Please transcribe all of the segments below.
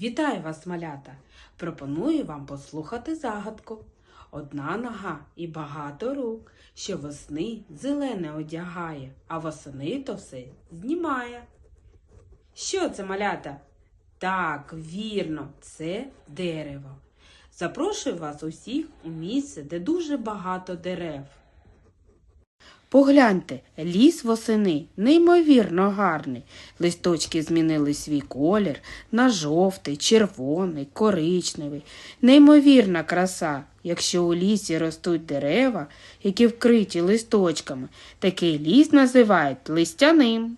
Вітаю вас, малята! Пропоную вам послухати загадку. Одна нога і багато рук, що весни зелене одягає, а восени то все знімає. Що це, малята? Так, вірно, це дерево. Запрошую вас усіх у місце, де дуже багато дерев. Погляньте, ліс восени неймовірно гарний. Листочки змінили свій колір на жовтий, червоний, коричневий. Неймовірна краса. Якщо у лісі ростуть дерева, які вкриті листочками, такий ліс називають листяним.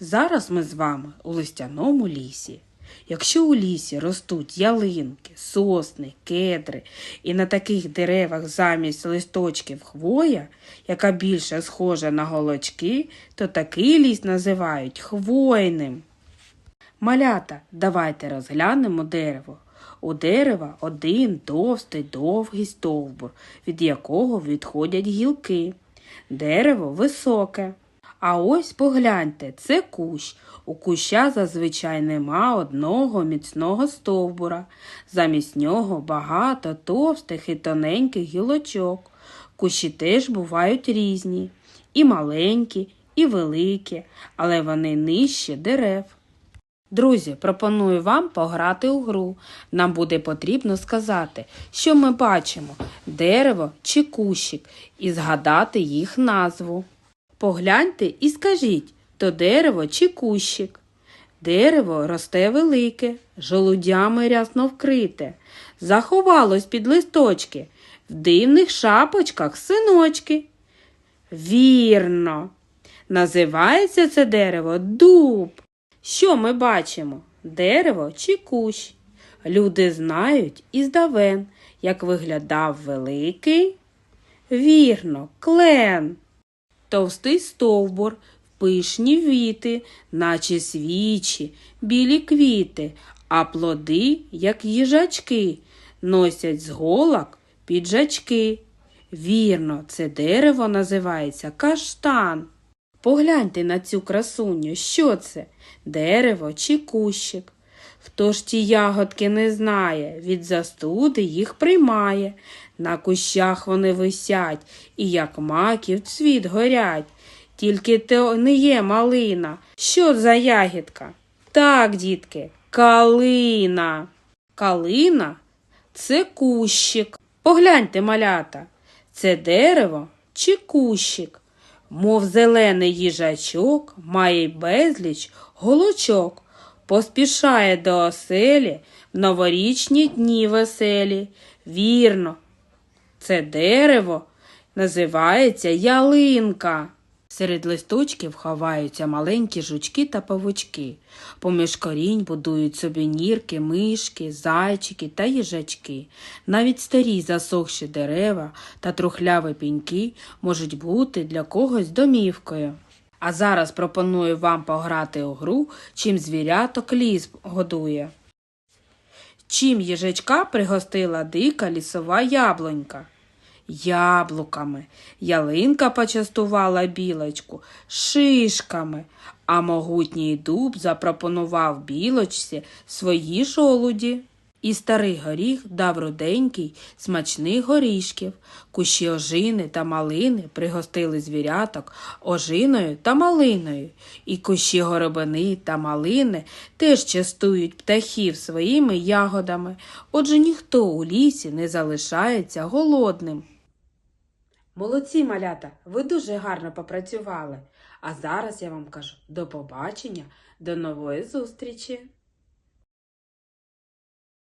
Зараз ми з вами у листяному лісі. Якщо у лісі ростуть ялинки, сосни, кедри, і на таких деревах замість листочків хвоя, яка більше схожа на голочки, то такий ліс називають хвойним. Малята, давайте розглянемо дерево. У дерева один товстий довгий стовбур, від якого відходять гілки. Дерево високе. А ось погляньте, це кущ. У куща зазвичай нема одного міцного стовбура. Замість нього багато товстих і тоненьких гілочок. Кущі теж бувають різні, і маленькі, і великі, але вони нижче дерев. Друзі, пропоную вам пограти у гру. Нам буде потрібно сказати, що ми бачимо дерево чи кущик, і згадати їх назву. Погляньте і скажіть, то дерево чи кущик. Дерево росте велике, жолудями рясно вкрите, заховалось під листочки, в дивних шапочках синочки. Вірно. Називається це дерево дуб. Що ми бачимо? Дерево чи кущ? Люди знають із давен, як виглядав великий. Вірно, клен. Товстий стовбур, пишні віти, наче свічі, білі квіти, а плоди, як їжачки, носять з голок піджачки. Вірно, це дерево називається каштан. Погляньте на цю красуню, що це? Дерево чи кущик? Хто ж ті ягодки не знає, від застуди їх приймає. На кущах вони висять, і як маків цвіт горять. Тільки то не є малина. Що за ягідка? Так, дітки, калина. Калина це кущик. Погляньте, малята, це дерево чи кущик. Мов зелений їжачок, має безліч голочок, поспішає до оселі в новорічні дні веселі. Вірно, це дерево називається ялинка. Серед листочків ховаються маленькі жучки та павучки. Поміж корінь будують собі нірки, мишки, зайчики та їжачки. Навіть старі засохші дерева та трухляві піньки можуть бути для когось домівкою. А зараз пропоную вам пограти у гру, чим звіряток ліс годує. Чим їжачка пригостила дика лісова яблунька? Яблуками. Ялинка почастувала білочку шишками, а могутній дуб запропонував білочці свої жолуді. І старий горіх дав руденький смачних горішків. Кущі ожини та малини пригостили звіряток ожиною та малиною. І кущі горобини та малини теж частують птахів своїми ягодами. Отже, ніхто у лісі не залишається голодним. Молодці, малята, ви дуже гарно попрацювали. А зараз я вам кажу до побачення, до нової зустрічі!